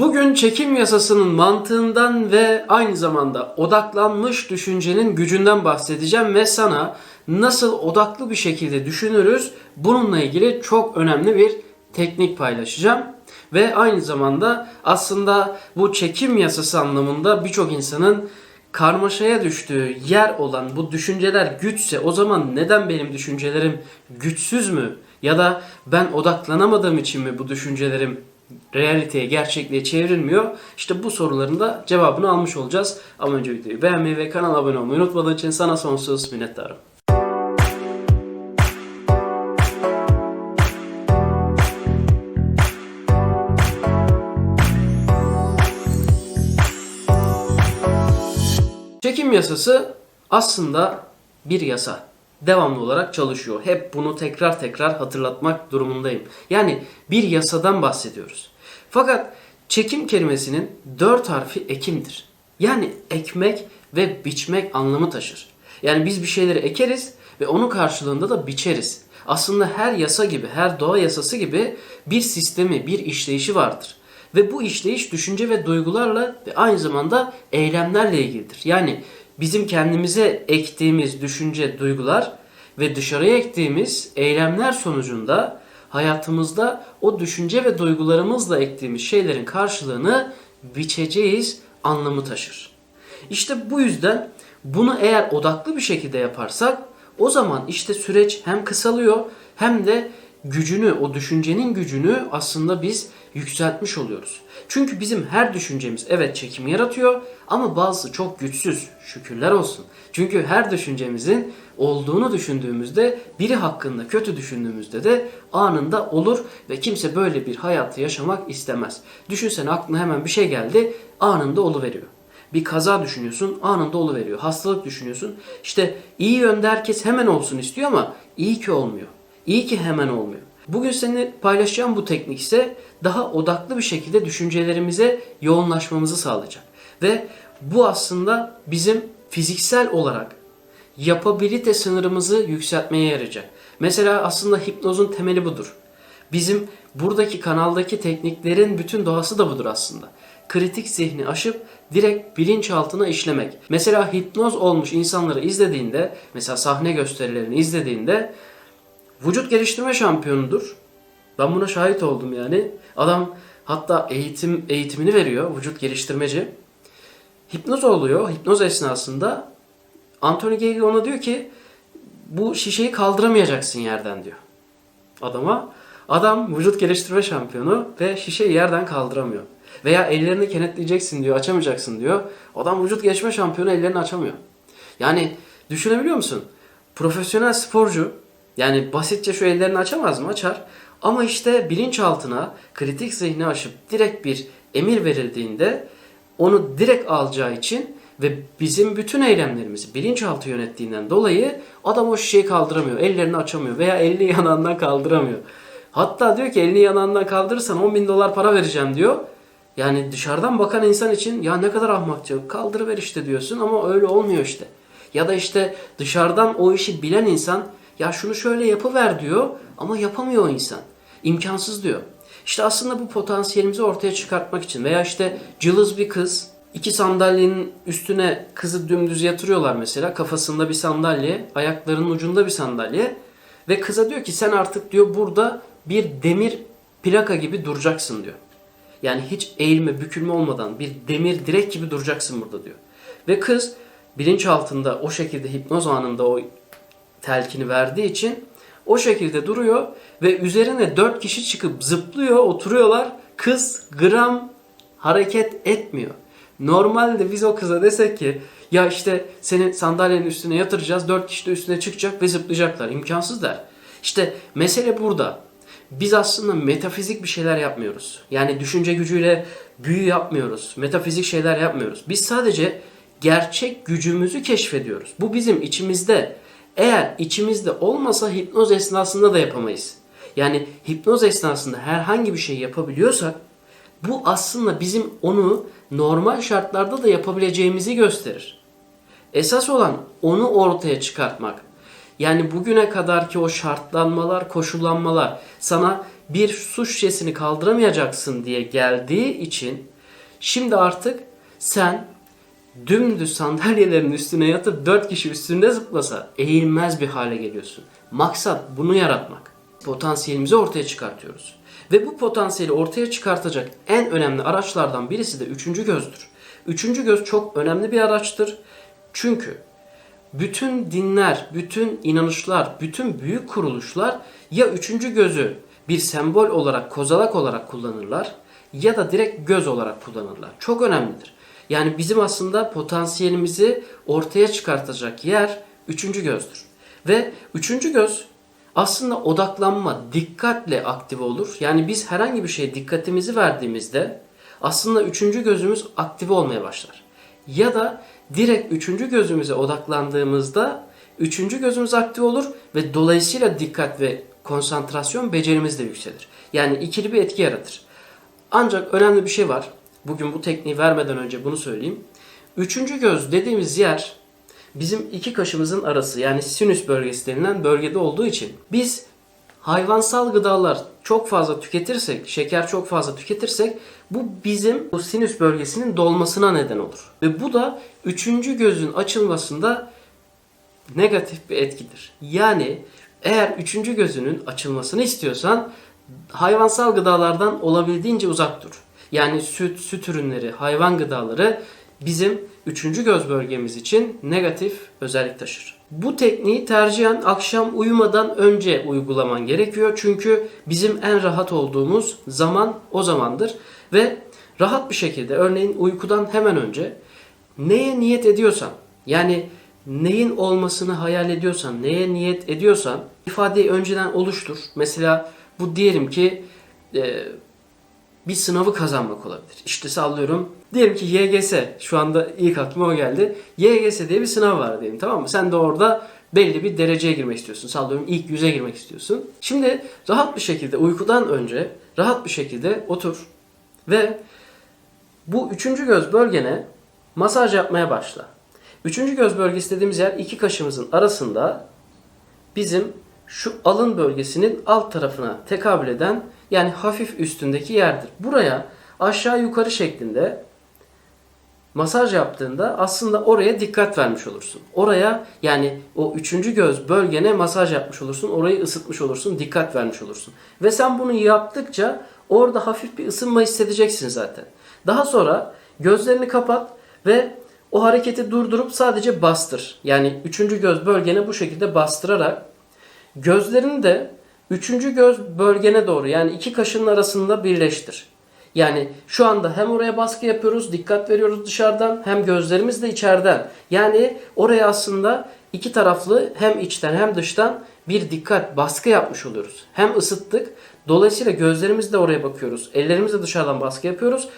Bugün çekim yasasının mantığından ve aynı zamanda odaklanmış düşüncenin gücünden bahsedeceğim ve sana nasıl odaklı bir şekilde düşünürüz bununla ilgili çok önemli bir teknik paylaşacağım. Ve aynı zamanda aslında bu çekim yasası anlamında birçok insanın karmaşaya düştüğü yer olan bu düşünceler güçse o zaman neden benim düşüncelerim güçsüz mü? Ya da ben odaklanamadığım için mi bu düşüncelerim realiteye, gerçekliğe çevrilmiyor? İşte bu soruların da cevabını almış olacağız. Ama önce videoyu beğenmeyi ve kanala abone olmayı unutmadığın için sana sonsuz minnettarım. Çekim yasası aslında bir yasa. Devamlı olarak çalışıyor. Hep bunu tekrar tekrar hatırlatmak durumundayım. Yani bir yasadan bahsediyoruz. Fakat çekim kelimesinin dört harfi ekimdir. Yani ekmek ve biçmek anlamı taşır. Yani biz bir şeyleri ekeriz ve onun karşılığında da biçeriz. Aslında her yasa gibi, her doğa yasası gibi bir sistemi, bir işleyişi vardır. Ve bu işleyiş düşünce ve duygularla ve aynı zamanda eylemlerle ilgilidir. Yani bizim kendimize ektiğimiz düşünce, duygular ve dışarıya ektiğimiz eylemler sonucunda hayatımızda o düşünce ve duygularımızla ektiğimiz şeylerin karşılığını biçeceğiz anlamı taşır. İşte bu yüzden bunu eğer odaklı bir şekilde yaparsak o zaman işte süreç hem kısalıyor hem de gücünü, o düşüncenin gücünü aslında biz yükseltmiş oluyoruz. Çünkü bizim her düşüncemiz evet çekim yaratıyor ama bazısı çok güçsüz. Şükürler olsun. Çünkü her düşüncemizin olduğunu düşündüğümüzde biri hakkında kötü düşündüğümüzde de anında olur ve kimse böyle bir hayatı yaşamak istemez. Düşünsene aklına hemen bir şey geldi anında oluveriyor. Bir kaza düşünüyorsun anında oluveriyor. Hastalık düşünüyorsun. İşte iyi yönde herkes hemen olsun istiyor ama iyi ki olmuyor. İyi ki hemen olmuyor. Bugün seninle paylaşacağım bu teknik ise daha odaklı bir şekilde düşüncelerimize yoğunlaşmamızı sağlayacak. Ve bu aslında bizim fiziksel olarak yapabilite sınırımızı yükseltmeye yarayacak. Mesela aslında hipnozun temeli budur. Bizim buradaki kanaldaki tekniklerin bütün doğası da budur aslında. Kritik zihni aşıp direkt bilinçaltına işlemek. Mesela hipnoz olmuş insanları izlediğinde, mesela sahne gösterilerini izlediğinde vücut geliştirme şampiyonudur. Ben buna şahit oldum yani. Adam hatta eğitim eğitimini veriyor vücut geliştirmeci. Hipnoz oluyor. Hipnoz esnasında Anthony Gagey ona diyor ki bu şişeyi kaldıramayacaksın yerden diyor. Adama adam vücut geliştirme şampiyonu ve şişeyi yerden kaldıramıyor. Veya ellerini kenetleyeceksin diyor, açamayacaksın diyor. Adam vücut geliştirme şampiyonu ellerini açamıyor. Yani düşünebiliyor musun? Profesyonel sporcu yani basitçe şu ellerini açamaz mı? Açar. Ama işte bilinçaltına kritik zihni aşıp direkt bir emir verildiğinde onu direkt alacağı için ve bizim bütün eylemlerimizi bilinçaltı yönettiğinden dolayı adam o şişeyi kaldıramıyor. Ellerini açamıyor veya elini yanağından kaldıramıyor. Hatta diyor ki elini yanağından kaldırırsan 10 bin dolar para vereceğim diyor. Yani dışarıdan bakan insan için ya ne kadar ahmakça kaldırıver işte diyorsun ama öyle olmuyor işte. Ya da işte dışarıdan o işi bilen insan ya şunu şöyle yapıver diyor ama yapamıyor insan. İmkansız diyor. İşte aslında bu potansiyelimizi ortaya çıkartmak için veya işte cılız bir kız iki sandalyenin üstüne kızı dümdüz yatırıyorlar mesela kafasında bir sandalye ayaklarının ucunda bir sandalye ve kıza diyor ki sen artık diyor burada bir demir plaka gibi duracaksın diyor. Yani hiç eğilme bükülme olmadan bir demir direk gibi duracaksın burada diyor. Ve kız bilinç altında o şekilde hipnoz anında o telkini verdiği için o şekilde duruyor ve üzerine dört kişi çıkıp zıplıyor, oturuyorlar. Kız gram hareket etmiyor. Normalde biz o kıza desek ki ya işte seni sandalyenin üstüne yatıracağız, dört kişi de üstüne çıkacak ve zıplayacaklar. İmkansız der. İşte mesele burada. Biz aslında metafizik bir şeyler yapmıyoruz. Yani düşünce gücüyle büyü yapmıyoruz. Metafizik şeyler yapmıyoruz. Biz sadece gerçek gücümüzü keşfediyoruz. Bu bizim içimizde. Eğer içimizde olmasa hipnoz esnasında da yapamayız. Yani hipnoz esnasında herhangi bir şey yapabiliyorsak bu aslında bizim onu normal şartlarda da yapabileceğimizi gösterir. Esas olan onu ortaya çıkartmak. Yani bugüne kadarki o şartlanmalar, koşullanmalar sana bir su şişesini kaldıramayacaksın diye geldiği için şimdi artık sen dümdüz sandalyelerin üstüne yatıp dört kişi üstünde zıplasa eğilmez bir hale geliyorsun. Maksat bunu yaratmak. Potansiyelimizi ortaya çıkartıyoruz. Ve bu potansiyeli ortaya çıkartacak en önemli araçlardan birisi de üçüncü gözdür. Üçüncü göz çok önemli bir araçtır. Çünkü bütün dinler, bütün inanışlar, bütün büyük kuruluşlar ya üçüncü gözü bir sembol olarak, kozalak olarak kullanırlar ya da direkt göz olarak kullanırlar. Çok önemlidir. Yani bizim aslında potansiyelimizi ortaya çıkartacak yer üçüncü gözdür. Ve üçüncü göz aslında odaklanma, dikkatle aktive olur. Yani biz herhangi bir şeye dikkatimizi verdiğimizde aslında üçüncü gözümüz aktive olmaya başlar. Ya da direkt üçüncü gözümüze odaklandığımızda üçüncü gözümüz aktif olur ve dolayısıyla dikkat ve konsantrasyon becerimiz de yükselir. Yani ikili bir etki yaratır. Ancak önemli bir şey var. Bugün bu tekniği vermeden önce bunu söyleyeyim. Üçüncü göz dediğimiz yer bizim iki kaşımızın arası yani sinüs bölgesi denilen bölgede olduğu için biz hayvansal gıdalar çok fazla tüketirsek, şeker çok fazla tüketirsek bu bizim bu sinüs bölgesinin dolmasına neden olur. Ve bu da üçüncü gözün açılmasında negatif bir etkidir. Yani eğer üçüncü gözünün açılmasını istiyorsan hayvansal gıdalardan olabildiğince uzak dur. Yani süt, süt ürünleri, hayvan gıdaları bizim üçüncü göz bölgemiz için negatif özellik taşır. Bu tekniği tercihen akşam uyumadan önce uygulaman gerekiyor. Çünkü bizim en rahat olduğumuz zaman o zamandır. Ve rahat bir şekilde örneğin uykudan hemen önce neye niyet ediyorsan yani neyin olmasını hayal ediyorsan, neye niyet ediyorsan ifadeyi önceden oluştur. Mesela bu diyelim ki e, bir sınavı kazanmak olabilir. İşte sallıyorum. Diyelim ki YGS şu anda ilk aklıma o geldi. YGS diye bir sınav var diyelim tamam mı? Sen de orada belli bir dereceye girmek istiyorsun. Sallıyorum ilk yüze girmek istiyorsun. Şimdi rahat bir şekilde uykudan önce rahat bir şekilde otur ve bu üçüncü göz bölgene masaj yapmaya başla. Üçüncü göz bölgesi dediğimiz yer iki kaşımızın arasında bizim şu alın bölgesinin alt tarafına tekabül eden yani hafif üstündeki yerdir. Buraya aşağı yukarı şeklinde masaj yaptığında aslında oraya dikkat vermiş olursun. Oraya yani o üçüncü göz bölgene masaj yapmış olursun. Orayı ısıtmış olursun. Dikkat vermiş olursun. Ve sen bunu yaptıkça orada hafif bir ısınma hissedeceksin zaten. Daha sonra gözlerini kapat ve o hareketi durdurup sadece bastır. Yani üçüncü göz bölgene bu şekilde bastırarak gözlerini de üçüncü göz bölgene doğru yani iki kaşının arasında birleştir. Yani şu anda hem oraya baskı yapıyoruz, dikkat veriyoruz dışarıdan hem gözlerimiz de içeriden. Yani oraya aslında iki taraflı hem içten hem dıştan bir dikkat, baskı yapmış oluyoruz. Hem ısıttık, dolayısıyla gözlerimiz de oraya bakıyoruz. Ellerimiz de dışarıdan baskı yapıyoruz.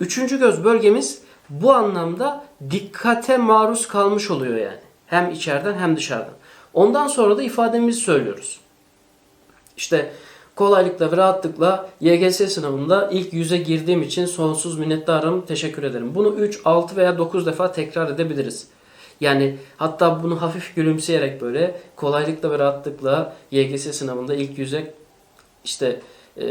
Üçüncü göz bölgemiz bu anlamda dikkate maruz kalmış oluyor yani. Hem içeriden hem dışarıdan. Ondan sonra da ifademizi söylüyoruz. İşte kolaylıkla ve rahatlıkla YGS sınavında ilk yüze girdiğim için sonsuz minnettarım, teşekkür ederim. Bunu 3, 6 veya 9 defa tekrar edebiliriz. Yani hatta bunu hafif gülümseyerek böyle kolaylıkla ve rahatlıkla YGS sınavında ilk yüze işte e,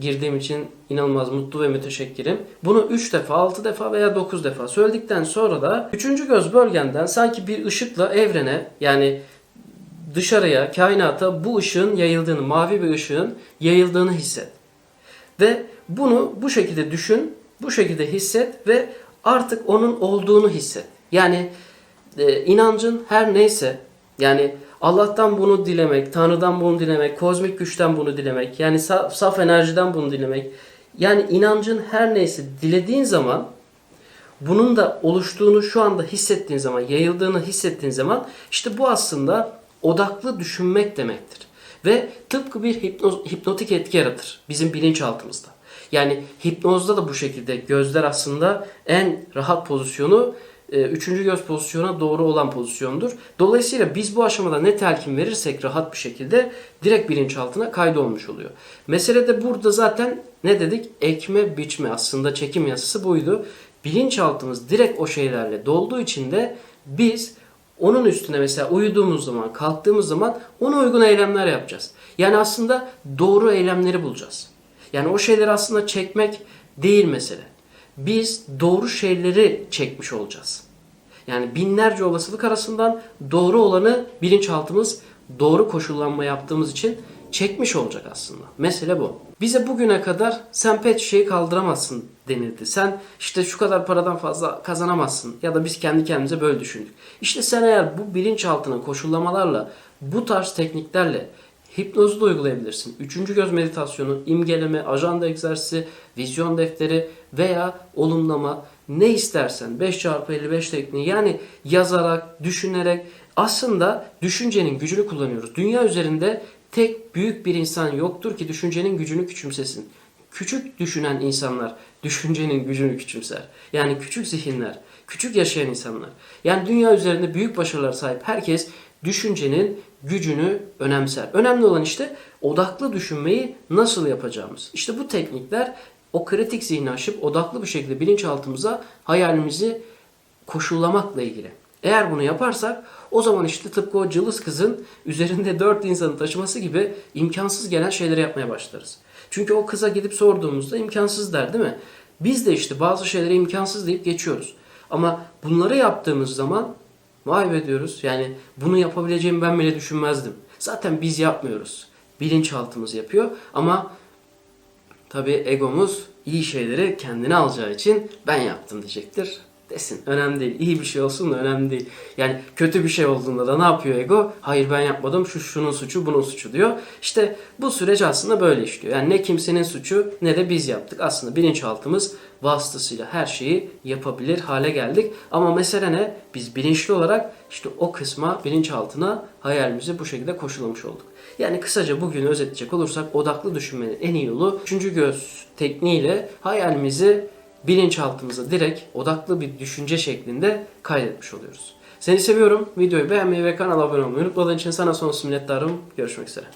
girdiğim için inanılmaz mutlu ve müteşekkirim. Bunu 3 defa, 6 defa veya 9 defa söyledikten sonra da 3. göz bölgenden sanki bir ışıkla evrene yani dışarıya, kainata bu ışığın yayıldığını, mavi bir ışığın yayıldığını hisset. Ve bunu bu şekilde düşün, bu şekilde hisset ve artık onun olduğunu hisset. Yani e, inancın her neyse, yani Allah'tan bunu dilemek, Tanrı'dan bunu dilemek, kozmik güçten bunu dilemek, yani saf, saf enerjiden bunu dilemek. Yani inancın her neyse dilediğin zaman bunun da oluştuğunu şu anda hissettiğin zaman, yayıldığını hissettiğin zaman işte bu aslında odaklı düşünmek demektir. Ve tıpkı bir hipnoz, hipnotik etki yaratır bizim bilinçaltımızda. Yani hipnozda da bu şekilde gözler aslında en rahat pozisyonu e, üçüncü göz pozisyona doğru olan pozisyondur. Dolayısıyla biz bu aşamada ne telkin verirsek rahat bir şekilde direkt bilinçaltına kaydolmuş oluyor. Mesele de burada zaten ne dedik? Ekme biçme aslında çekim yasası buydu. Bilinçaltımız direkt o şeylerle dolduğu için de biz onun üstüne mesela uyuduğumuz zaman, kalktığımız zaman ona uygun eylemler yapacağız. Yani aslında doğru eylemleri bulacağız. Yani o şeyleri aslında çekmek değil mesele. Biz doğru şeyleri çekmiş olacağız. Yani binlerce olasılık arasından doğru olanı bilinçaltımız doğru koşullanma yaptığımız için çekmiş olacak aslında. Mesele bu. Bize bugüne kadar sen pet şişeyi kaldıramazsın denildi. Sen işte şu kadar paradan fazla kazanamazsın ya da biz kendi kendimize böyle düşündük. İşte sen eğer bu bilinçaltına koşullamalarla bu tarz tekniklerle hipnozu da uygulayabilirsin. Üçüncü göz meditasyonu, imgeleme, ajanda egzersizi, vizyon defteri veya olumlama ne istersen 5 çarpı 55 tekniği yani yazarak, düşünerek aslında düşüncenin gücünü kullanıyoruz. Dünya üzerinde tek büyük bir insan yoktur ki düşüncenin gücünü küçümsesin. Küçük düşünen insanlar düşüncenin gücünü küçümser. Yani küçük zihinler, küçük yaşayan insanlar. Yani dünya üzerinde büyük başarılar sahip herkes düşüncenin gücünü önemser. Önemli olan işte odaklı düşünmeyi nasıl yapacağımız. İşte bu teknikler o kritik zihni aşıp odaklı bir şekilde bilinçaltımıza hayalimizi koşullamakla ilgili. Eğer bunu yaparsak o zaman işte tıpkı o cılız kızın üzerinde dört insanı taşıması gibi imkansız gelen şeyleri yapmaya başlarız. Çünkü o kıza gidip sorduğumuzda imkansız der değil mi? Biz de işte bazı şeyleri imkansız deyip geçiyoruz. Ama bunları yaptığımız zaman vay be diyoruz. Yani bunu yapabileceğimi ben bile düşünmezdim. Zaten biz yapmıyoruz. Bilinçaltımız yapıyor ama Tabii egomuz iyi şeyleri kendine alacağı için ben yaptım diyecektir. Desin. Önemli değil. İyi bir şey olsun da önemli değil. Yani kötü bir şey olduğunda da ne yapıyor ego? Hayır ben yapmadım. Şu şunun suçu, bunun suçu diyor. İşte bu süreç aslında böyle işliyor. Yani ne kimsenin suçu ne de biz yaptık. Aslında bilinçaltımız vasıtasıyla her şeyi yapabilir hale geldik. Ama mesele ne? Biz bilinçli olarak işte o kısma, bilinçaltına hayalimizi bu şekilde koşulamış olduk. Yani kısaca bugün özetleyecek olursak odaklı düşünmenin en iyi yolu üçüncü göz tekniğiyle hayalimizi bilinçaltımıza direkt odaklı bir düşünce şeklinde kaydetmiş oluyoruz. Seni seviyorum. Videoyu beğenmeyi ve kanala abone olmayı unutmadığın için sana sonsuz minnettarım. Görüşmek üzere.